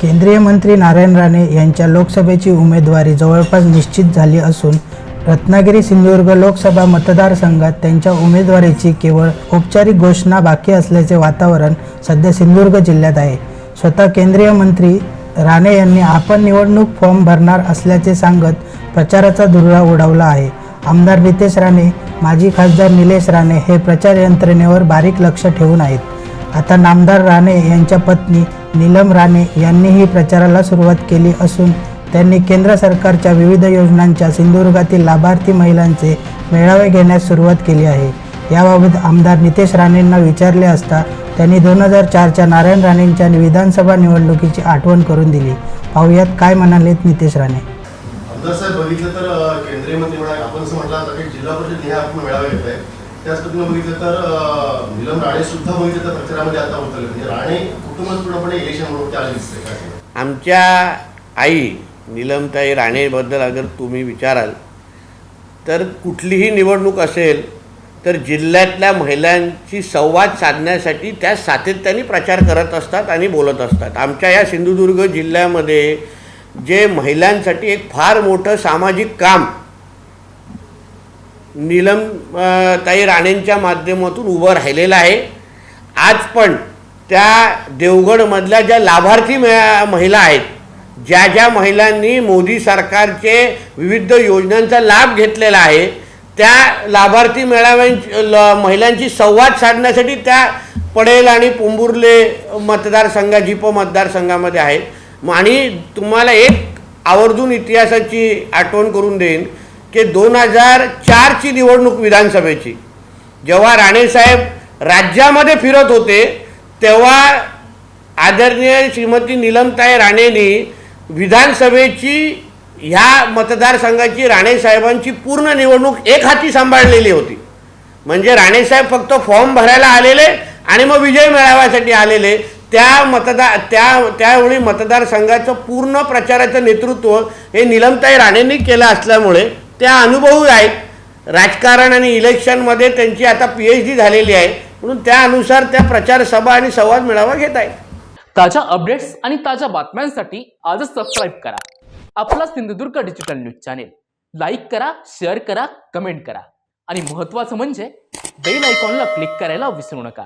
केंद्रीय मंत्री नारायण राणे यांच्या लोकसभेची उमेदवारी जवळपास निश्चित झाली असून रत्नागिरी सिंधुदुर्ग लोकसभा मतदारसंघात त्यांच्या उमेदवारीची केवळ औपचारिक घोषणा बाकी असल्याचे वातावरण सध्या सिंधुदुर्ग जिल्ह्यात आहे. स्वतः केंद्रीय मंत्री राणे यांनी आपण निवडणूक फॉर्म भरणार असल्याचे सांगत प्रचाराचा धुरळा उडवला आहे. आमदार नितेश राणे माजी खासदार निलेश राणे हे प्रचार यंत्रणेवर बारीक लक्ष ठेवून आहेत. आता नामदार राणे यांच्या पत्नी नीलम राणे यांनीही प्रचाराला सुरुवात केली असून त्यांनी केंद्र सरकारच्या विविध योजनांच्या सिंधुदुर्गातील लाभार्थी महिलांचे मेळावे घेण्यास सुरुवात केली आहे. याबाबत आमदार नितेश राणेंना विचारले असता त्यांनी दोन हजार चारच्या नारायण राणेंच्या विधानसभा निवडणुकीची आठवण करून दिली. पाहुयात काय म्हणालेत नितेश राणे. आमदार साहेब बघितलं तर केंद्रीय मंत्री म्हणा आपण असं म्हटलं आता की जिल्हा परिषद हे आपण मेळावे घेत आहे त्याच पद्धतीने बघितलं तर निलम राणे सुद्धा बघितलं तर प्रचारामध्ये आता उतरले. म्हणजे राणे कुटुंबात पूर्णपणे इलेक्शन म्हणून त्या दिसते काय आमच्या आई निलमताई राणेबद्दल अगर तुम्ही विचाराल तर कुठलीही निवडणूक असेल तर जिल्ह्यातल्या महिलांची संवाद साधण्यासाठी त्या सातत्याने प्रचार करत असतात आणि बोलत असतात. आमच्या या सिंधुदुर्ग जिल्ह्यामध्ये जे महिलांसाठी एक फार मोठं सामाजिक काम नीलम ताई राणेंच्या माध्यमातून उभं राहिलेलं आहे. आज पण त्या देवगडमधल्या ज्या लाभार्थी महिला आहेत ज्या ज्या महिलांनी मोदी सरकारचे विविध योजनांचा लाभ घेतलेला आहे त्या लाभार्थी मेळाव्यां ल- महिलांची संवाद साधण्यासाठी त्या पडेल आणि पोंबुर्ले मतदारसंघा जिपो मतदारसंघामध्ये आहेत. आणि तुम्हाला एक आवर्जून इतिहासाची आठवण करून देईन. की दोन हजार चारची निवडणूक विधानसभेची. जेव्हा राणेसाहेब राज्यामध्ये फिरत होते तेव्हा आदरणीय श्रीमती नीलमताई राणेंनी विधानसभेची ह्या मतदारसंघाची राणेसाहेबांची पूर्ण निवडणूक एक हाती सांभाळलेली होती. म्हणजे राणेसाहेब फक्त फॉर्म भरायला आलेले आणि मग विजय मिळाव्यासाठी आलेले. त्या मतदार त्या त्यावेळी मतदारसंघाचं पूर्ण प्रचाराचं नेतृत्व हे निलमताई राणेंनी केलं असल्यामुळे त्या अनुभवी आहेत. राजकारण आणि इलेक्शनमध्ये त्यांची आता पी एच डी झालेली आहे. म्हणून त्यानुसार त्या प्रचार सभा आणि संवाद मेळावा घेत आहेत. ताज्या अपडेट्स आणि ताज्या बातम्यांसाठी आजच सबस्क्राईब करा. आपला Sindhudurg digital news channel like करा शेअर करा कमेंट करा. आणि महत्त्वाचं म्हणजे बेल आयकॉनला क्लिक करायला विसरू नका.